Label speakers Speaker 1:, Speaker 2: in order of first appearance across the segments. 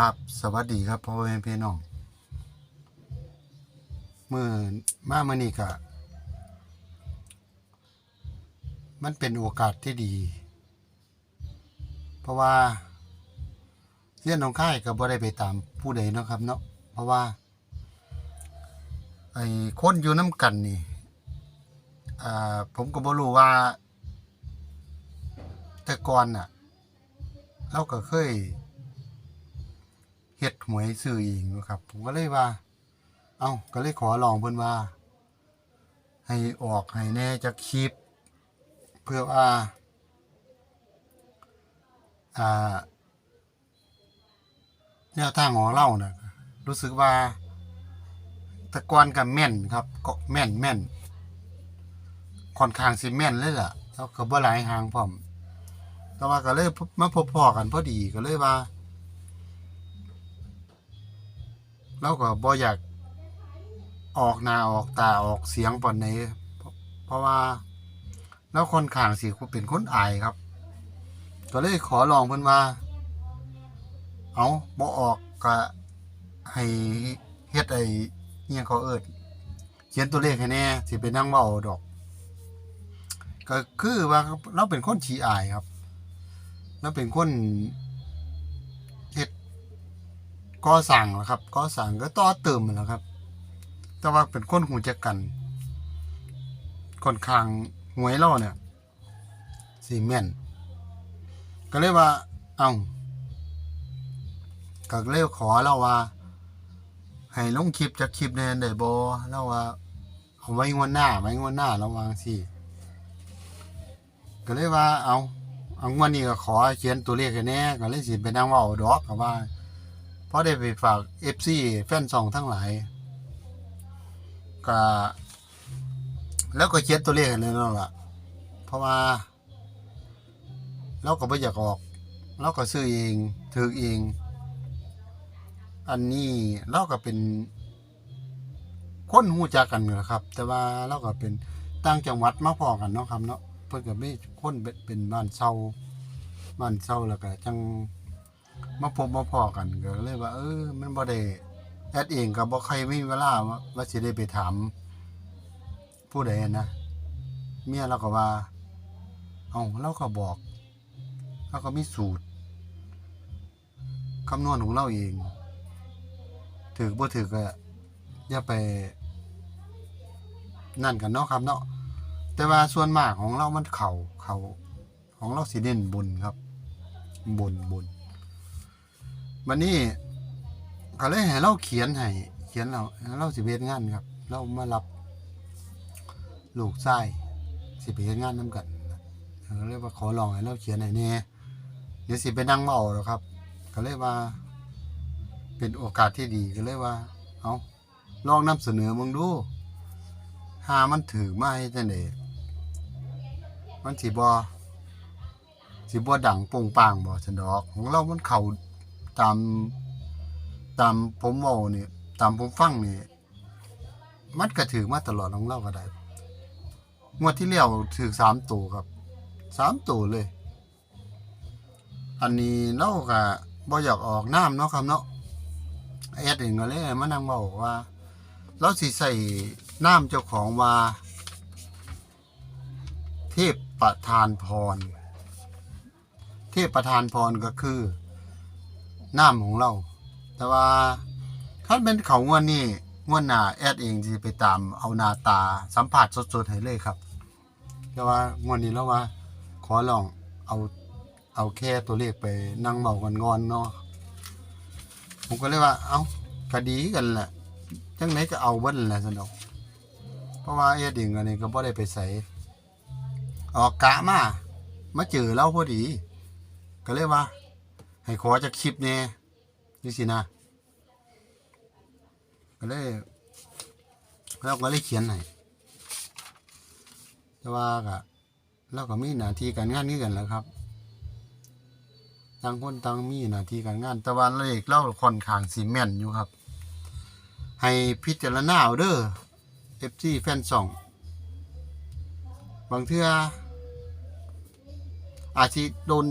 Speaker 1: ครับ สวัสดีครับพ่อแม่พี่น้องเมื่อมาเมื่อนี้ก็มันเป็นโอกาสที่ดี เพราะว่าเรื่องน้องค่ายก็บ่ได้ไปตามผู้ใดเนาะครับเนาะเพราะว่า ไอ้คนอยู่น้ำกันนี่อ่าผมก็บ่รู้ว่า แต่ก่อนน่ะ เราก็เคย ฮ็ดหวยซื้อเองอยู่ครับ ผมก็เลยว่า เอ้าก็เลยขอลองเพิ่นว่า ให้ออกให้แน่จากคลิป เพื่อว่าอ่าแนวทางของเราน่ะรู้สึกว่าตะกอนกับแม่นครับก็แม่นแม่นค่อนข้างสิแม่นเลยล่ะแล้วก็บ่หลายหางพร้อมแต่ว่าก็เลยมาพบพอกันพอดีก็เลยว่า เราก็บ่อยากออกหน้าออกตาออกเสียงปานไหนเพราะเพราะว่าเราค่อนข้างสิเป็นคนอายครับ ก็เลยขอลองเพิ่นว่า เอาบ่ออกก็ให้เฮ็ดไอ้เอียเขาเอิ้นเขียนตัวเลขให้แน่สิไปนั่งเว้าดอก ก็คือว่าเราเป็นคนขี้อายครับเราเป็นคน ก่อสร้างแหละครับก่อสร้างก็ต่อเติมนั่นแหละครับ แต่ว่าเป็นคนหูจักกันค่อนข้างหวยเราเนี่ยสีแม่นก็เลยว่า เอ้าก็เลยขอเราว่า ให้ลงคลิปจากคลิปแน่ได้บ่เราว่าเอาไว้งวดหน้าไว้งวดหน้าระวังสิก็เลยว่าเอาเอางวดนี้ก็ขอเขียนตัวเลขให้แน่ก็เลยสิไปนั่งว้าดอกก็ว่า ราะได้ไปฝากเอฟซีแฟนซองทั้งหลายก็แล้วก็เขียนตัวเลขเลยนั่นแหละเพราะว่าเราก็ไม่อยากออกเราก็ซื้อเองถือเอง อันนี้เราก็เป็นคนหูจักกันนี่แหละครับ แต่ว่าเราก็เป็นต่างจังหวัดมาพอกันเนาะครับเนาะเพิ่อนก็มีคนเป็นบ้านเซาบ้านเซาแล้วก็จัง มาพบมาพอกันก็เลยว่า เออ มันบ่ได้แอดเองก็บ่ใครไม่มีเวลาว่าว่าสิได้ไปถามผู้ใดนะเมียเราก็ว่า เอาเราก็บอกเราก็มีสูตรคำนวณของเราเอง ถือบ่ถือก็อย่าไป นั่นกันเนาะครับเนาะแต่ว่าส่วนมากของเรามันเข่าเข่าของเราสิเด่นบนครับ บนบน วันนี้ก็เลยให้เราเขียนให้เขียนเราเราสิเฮ็ดงานครับ เรามารับลูกชายสิไปเฮ็ดงานนํกันก็เลยว่าขอลองให้เราเขียนให้แหน่เดี๋ยวสิไปนั่งเมาหรอครับ ก็เลยว่า เป็นโอกาสที่ดีก็เลยว่า เอาลองนำเสนอมึงดูหามันถือมาให้จังได๋มันสิบ่สิบ่ดังปงปางบ่ซั่นดอก ของเรามันเข้า ตามตามผมเว่านี่ตามผมฟังนี่มันก็ถือมาตลอดของเราก็ได้งวดที่แล้วถือสามตัวครับสามตัวเลย อันนี้เราก็บ่อยากออกน้ำเนาะครับเนาะแอดเองก็เลยมานั่งเว้าว่า เราสิใส่น้ำเจ้าของว่า เทพประธานพร เทพประธานพรก็คือ น้ำของเรา แต่ว่าถ้าเป็นเขางวดนี้งวดหนาแอดเองจะไปตามเอานาตาสัมผัสสดๆให้เลยครับ แต่ว่างวดนี้แล้วว่า ขอลองเอาเอาแค่ตัวเลขไปนั่งเมากันงอนเนาะผมก็เลยว่า เอาก็ดีกันแหละจังไหนก็เอาเบิ้ลแหละสนุกเพราะว่าแอดเองอันนี้ก็บ่ได้ไปใส่ออกกะมามาเจอเราพอดี ก็เลยว่า ให้ขอจากคลิปเนี่ยนี่สินะก็เลยเราก็เลยเขียนให้แต่ว่าก็เราก็มีหน้าที่การงานนี้กันแหล้วครับต่างคนต่างมีหน้าที่การงาน แต่ว่าเลขเราค่อนข้างสีแม่นอยู่ครับ ให้พิจารณาเอาเด้อเอฟซีแฟนสองบางเทื่ออาจสิโดน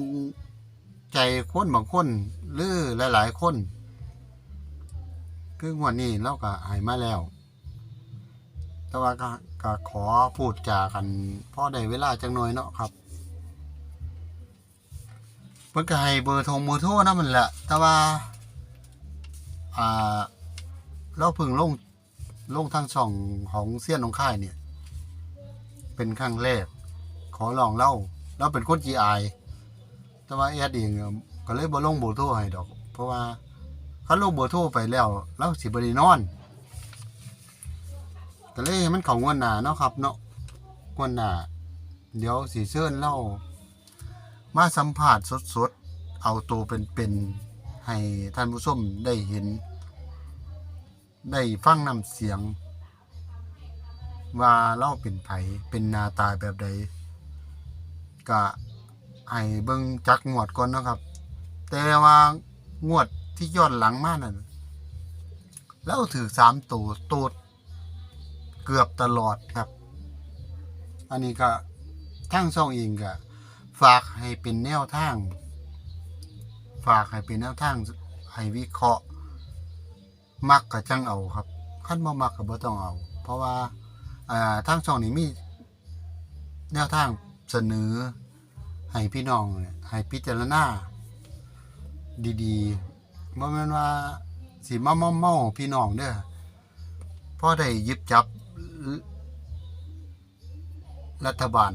Speaker 1: ใจคนบางคนหรือหลาย ๆ คน คืองวดนี้เราก็หายมาแล้ว แต่ว่าก็ก็ขอพูดจากันพอได้เวลาจังหน่อยเนาะครับเพิ่นก็ให้เบอร์โทรมือโทรนะมันแหละแต่ว่าอ่าเราพิ่งลงลงทางช่องของเสี้ยนของค่ายเนี่ย เป็นครั้งแรกขอลองเล่าเราเป็นคนจีไอ แต่ว่าแอดเองก็เลยบ่ลงเบอร์โทรให้ดอก เพราะว่าคันลงเบอร์โทรไปแล้วเราสิบ่ได้นอนก็เลยให้มันเข้างวดหน้าเนาะครับ เนาะงวดหน้าเดี๋ยวสิเชิญเล่ามาสัมภาษณ์สดๆ เอาตัวเป็นๆ ให้ท่านผู้ชมได้เห็น ได้ฟังน้ำเสียง ว่าเล่าเป็นไผเป็นนาตาแบบใดก็ ให้เบิ่งจักงวดก่อนเนาะครับ แต่ว่างวดที่ย้อนหลังมานั่นแล้วถือสามตัวตัวเกือบตลอดครับ อันนี้ก็ทั้งช่องเองก็ฝากให้เป็นแนวทาง ฝากให้เป็นแนวทางให้วิเคราะห์ มักก็จังเอาครับขั้นบ่มักก็บ่ต้องเอา เพราะว่าอ่าทางช่องนี้มีแนวทางเสนอ ให้พี่น้องให้พิจารณาดีๆบ่แม่นว่าสิมาเมาเมาพี่น้องเด้อพ่อได้ยิบจับ รัฐบาล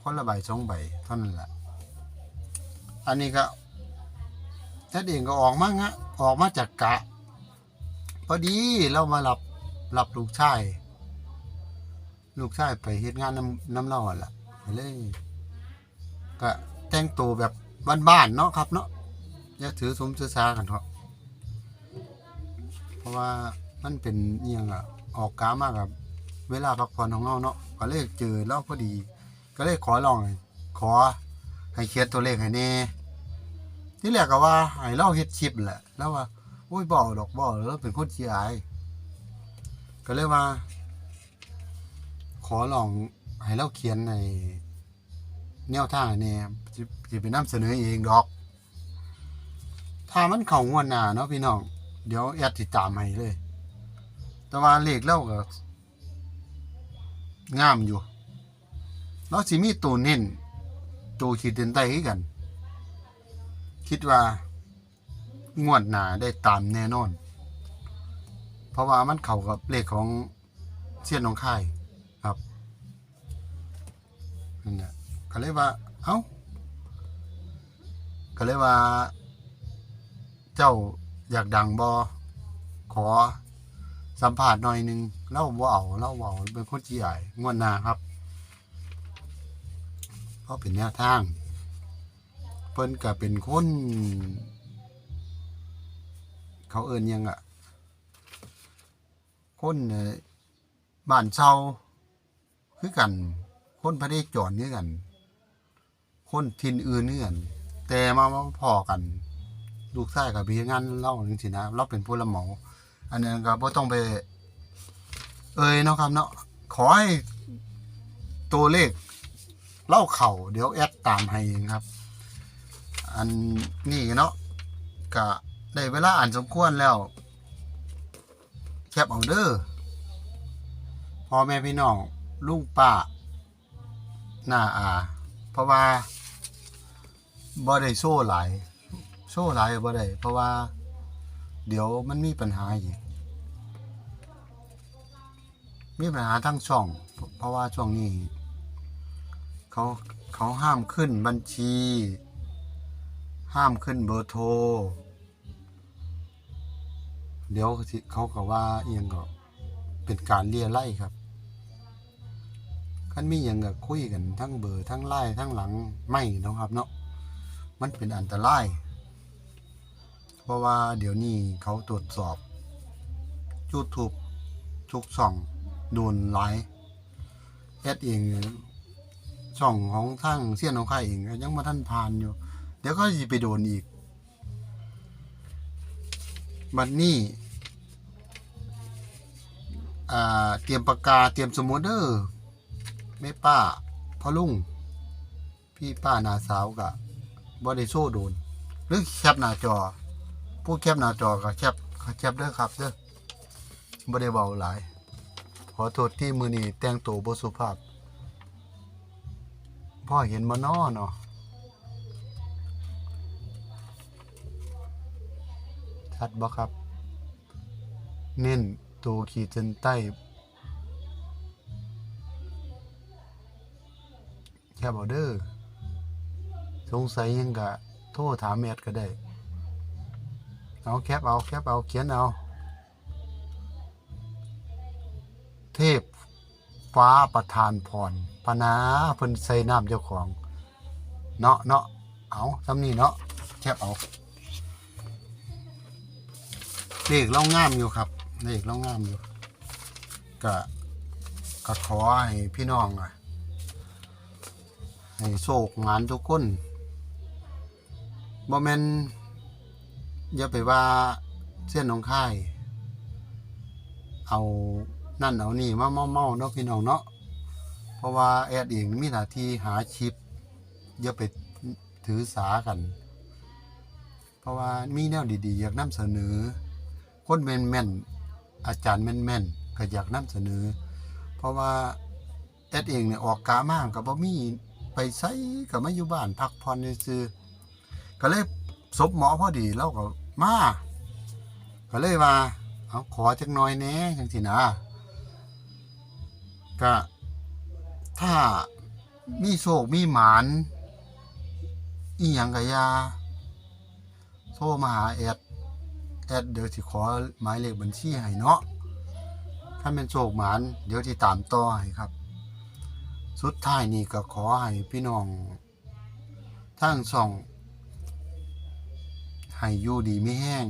Speaker 1: คนละใบสองใบเท่านั้นแหละอันนี้ก็ถ้าเองก็ออกมางะออกมาจากกะ พอดีเรามารับรับลูกชาย ลูกชายไปเฮ็ดงานน้ำน้ำเล่าอะล่ะเลย ก็แต่งตัวแบบบ้านๆเนาะครับเนาะอย่าถือสมถือสากันเถอะเพราะว่ามันเป็นเอียงอะออกกามากกับเวลาพักผ่อนของเราเนาะก็เลยเจอเราพอดี ก็เลยขอลอง ขอให้เขียนตัวเลขให้แน่ที่แรกก็ว่าให้เราเฮ็ดชิปแหละ แล้วว่าโอ้ยบ่อาดอกบ่อาแล้วเป็นคนขี้อายก็เลยว่า ขอลองให้เราเขียนใน แนวทางให้แน่สิสิไปนำเสนอเองดอก ถ้ามันเข้างวดหน้าเนาะพี่น้อง เดี๋ยวแอดติดตามให้เลย แต่ว่าเลขเราก็งามอยู่แล้วสิมีตัวเน้นตัวขีดเส้นใต้ให้กัน คิดว่างวดหนาได้ตามแน่นอน เพราะว่ามันเข้ากับเลขของเสี้ยนของค่ายครับนั่นแหละ ก็เลยว่า เอ้าก็เลยว่า เจ้าอยากดังบอขอสัมผัสหน่อยหนึงเล่าบ่เอาเล่าบ่เอาเป็นคนจีใหญ่งวดหน้าครับเพราะเป็นแนวทาง เพิ่นก็เป็นคน เขาเอินยังอะคนบ้านเช่าคือกัน คนพระเดจรคือกัน คนทินอื่นคือนแต่มาพอกัน ลูกชายกับพี่งานเล่าจังซี่นะเราเป็นผู้รับเหมาอันนั้นก็บ่ต้องไป เอ่ยเนาะครับเนาะขอให้ตัวเลขเล่าเข่าเดี๋ยวแอดตามให้เองครับ อันนี้เนาะก็ได้เวลาอ่านสมควรแล้ว แคปเอาเด้อพ่อแม่พี่น้องลุงป้าหน้าอา เพราะว่า บ่ได้โซ่หลาย โซ่หลายบ่ได้เพราะว่า เดี๋ยวมันมีปัญหาอีก มีปัญหาทั้งช่อง เพราะว่าช่วงนี้ เขาเขาห้ามขึ้นบัญชี ห้ามขึ้นเบอร์โทร เดี๋ยวเขาก็ว่าเอียงก็เป็นการเลียไล่ครับคันมีอย่างก็คุยกันทั้งเบอร์ทั้งไล่ทั้งหลังไม่นะครับเนาะ มันเป็นอันตราย เพราะว่าเดี๋ยวนี้เขาตรวจสอบ YouTube ทุกช่องโดนไลฟ์แอดเองช่องของทางเสี้ยนของใครเองยังมาท่านผ่านอยู่ เดี๋ยวก็จะไปโดนอีก บัดนนี้อ่เตรียมปากกาเตรียมสมุดเด้อแม่ป้าพ่อลุง พี่ป้านาสาวกะ บ่ได้โซ่โดน หรือแคปหน้าจอ ผู้แคปหน้าจอก็แคปแคปเด้อครับเด้อบ่ได้เบาหลาย ขอโทษที่มือนี้แต่งตัวบ่สุภาพ พ่อเห็นบ่น้อเนาะชัดบ่ครับ เน้นตัวขีดเส้นใต้แค่บอเดอร์ สงสัยยังกะโทรถามแมทก็ได้ เอาแคปเอาแคปเอาเขียนเอา เทพฟ้าประทานพรพนาเพิ่นใส่น้ำเจ้าของ เนาะเนาะเอาทำนี่เนาะแคปเอาเลขเรางามอยู่ครับเลขเรางามอยู่ก็ก็ขอให้พี่น้องอะให้โศกงานทุกคน บ่แม่นอย่าไปว่าเส้นของค่าย เอานั่นเอานี่มาเมาเมาเนาะพี่น้องเนาะเพราะว่าแอดเองมีหน้าที่หาชิปอย่าไปถือสากัน เพราะว่ามีแนวดีๆ อยากนำเสนอคนแม่นแมนๆอาจารย์แม่นแมนๆก็อยากนำเสนอ เพราะว่าแอดเองเนี่ยออกกามากกับบ่มีไปไสก็มาอยู่บ้านพักผ่อนซื่อๆ ก็เลยศพหมอพอดีเราก็มาก็เลยว่า เอาขอจักหน่อยแน่จังสินะก็ถ้ามีโชคมีหมานอีหยังก็อย่าโทรมาหาแอดแอดเดี๋ยวสิขอหมายเลขบัญชีให้เนาะถ้าเป็นโชคหมานเดี๋ยวที่ตามต่อให้ครับ สุดท้ายนี่ก็ขอให้พี่น้องทั้งสอง ให้อยู่ดีไม่แห้ง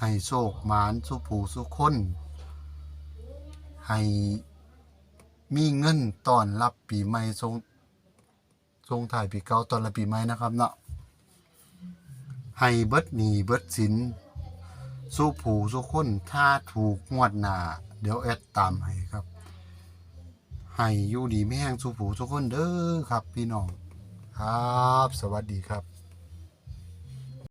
Speaker 1: ให้โชคหมานสุผูสุคน ให้มีเงินตอนรับปีใหม่ทรงทรงถ่ายปีเก่าตอนรับปีใหม่นะครับเนาะให้เบิดหนีเบิดสินสุผูสุคนถ้าถูกงวดหนาเดี๋ยวแอดตามให้ครับ ให้อยู่ดีไม่แห้งสุผูสุคนเด้อครับ พี่น้อง ครับ สวัสดีครับ